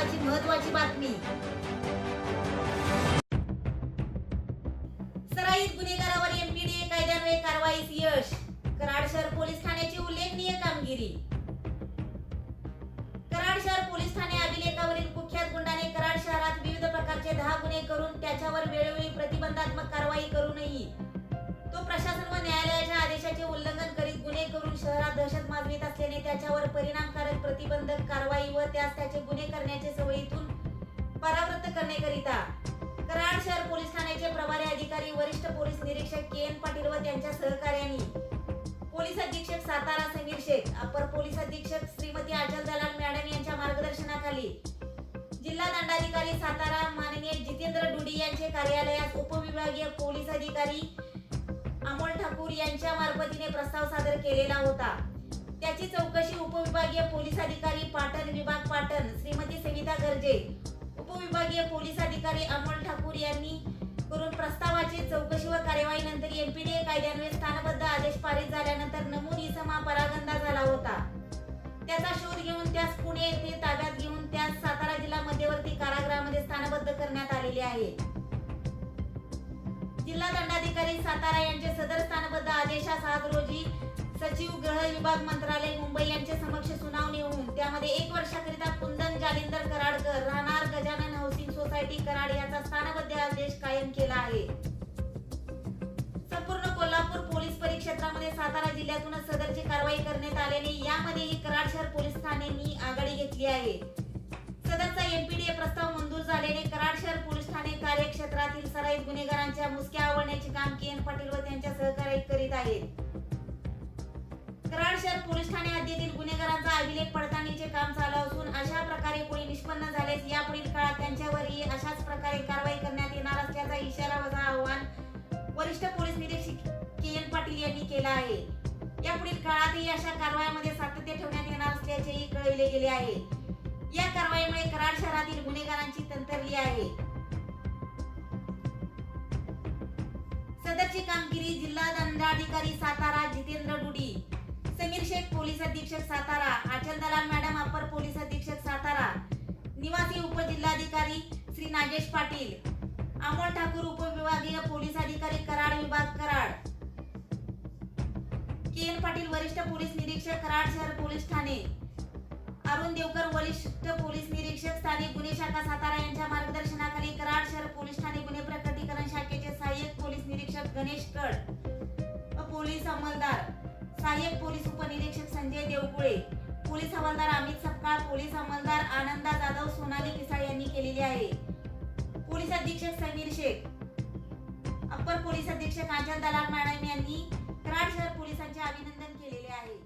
आताची महत्वाची बातमी. सराईत गुन्हेगारावर एमपीडीए कायद्यान्वये कारवाईस यश. कराड शहर पोलीस ठाण्याची उल्लेखनीय कामगिरी. त्याच्यावर परिणामकारक प्रतिबंधक कारवाई व त्यास त्याचे गुन्हे करण्याचे सवयीतून परावृत्त करण्याकरिता कराड शहर पोलीस ठाण्याचे प्रभारी अधिकारी वरिष्ठ पोलीस निरीक्षक के एन पाटील व त्यांच्या सहकार्यांनी पोलीस अधीक्षक सातारा समीर शेख अपर पोलीस अधीक्षक श्रीमती अचल दलाल मॅडम यांच्या मार्गदर्शनाखाली जिल्हा दंडाधिकारी सातारा माननीय जितेंद्र डुडी यांचे कार्यालयात उपविभागीय पोलीस अधिकारी अमोल ठाकूर यांच्या मार्फतीने प्रस्ताव सादर केलेला होता. त्याची चौकशी उपविभागीय पोलीस अधिकारी पाटण विभाग पाटण श्रीमती सविता गर्जे उपविभागीय पोलीस अधिकारी अमोल ठाकूर यांनी करून प्रस्तावाची चौकशी व कार्यवाही नंतर एमपीडीए कायद्यान्वये स्थानबद्ध आदेश पारित झाल्यानंतर नमून इसमा परागंदा झाला होता. त्याचा शोध घेऊन त्यास पुणे येथे ताब्यात घेऊन त्यास सातारा जिल्हा मध्यवर्ती कारागृहामध्ये स्थानबद्ध करण्यात आलेले आहे. जिल्हा दंडाधिकारी सातारा यांचे सदर स्थानबद्ध आदेशास आज रोजी विभाग मंत्रालय मुंबई यांच्या समक्ष सुनावणी होऊन त्यामध्ये एक वर्षाकरिता कुंदन जालिंदर कराडकर राहणार गजानन हाऊसिंग सोसायटी कराड याचा स्थानबद्ध आदेश कायम केला आहे. संपूर्ण कोल्हापूर पोलीस परिक्षेत्रामध्ये सातारा जिल्ह्यातूनच सदरची कारवाई करण्यात आल्याने यामध्येही कराड शहर पोलीस ठाण्यांनी आघाडी घेतली आहे. सदरचा एमपीडीए प्रस्ताव मंजूर झाल्याने कराड शहर पोलीस ठाणे कार्यक्षेत्रातील सराईत गुन्हेगारांच्या मुसक्या आवडण्याचे काम के एन पाटील व त्यांच्या सहकार्य करीत आहेत. कराड शहर पोलीस ठाणे हद्दीतील गुन्हेगारांचा अभिलेख पडताळणीचे काम चालू असून अशा प्रकारे कोणी निष्पन्न झाल्यास यापुढील काळात त्यांच्यावरही अशाच प्रकारे कारवाई करण्यात येणार असल्याचा इशारा वजा आव्हान वरिष्ठ पोलीस निरीक्षक के एन पाटील यांनी केला आहे. यापुढील काळातही अशा कारवायांमध्ये सातत्य ठेवण्यात येणार असल्याचेही कळविले गेले आहे. या कारवाईमुळे कराड शहरातील गुन्हेगारांची तंतरली आहे. सदरची कामगिरी जिल्हा दंडाधिकारी सातारा जितेंद्र डुडी समीर शेख पोलीस अधीक्षक सातारा आचल दलाल मॅडम अपर पोलीस अधीक्षक सातारा निवासी उपजिल्हाधिकारी श्री नागेश पाटील अमोल ठाकूर उपविभागीय पोलीस अधिकारी कराड विभाग कराड के एन पाटील वरिष्ठ पोलीस निरीक्षक कराड शहर पोलीस ठाणे अरुण देवकर वरिष्ठ पोलीस निरीक्षक स्थानिक गुन्हे शाखा सातारा यांच्या मार्गदर्शनाखाली कराड शहर पोलीस ठाणे गुन्हे प्रकटीकरण शाखेचे सहाय्यक पोलीस निरीक्षक गणेश कड व पोलीस अंमलदार सहाय्यक पोलीस उपनिरीक्षक संजय देवकुळे पोलीस हवालदार अमित सपकाळ पोलीस अंमलदार आनंदा जाधव सोनाली किसाळ यांनी केलेली आहे. पोलीस अधीक्षक समीर शेख अप्पर पोलीस अधीक्षक आचल दलाल मॅडम यांनी कराड शहर पोलिसांचे अभिनंदन केलेले आहे.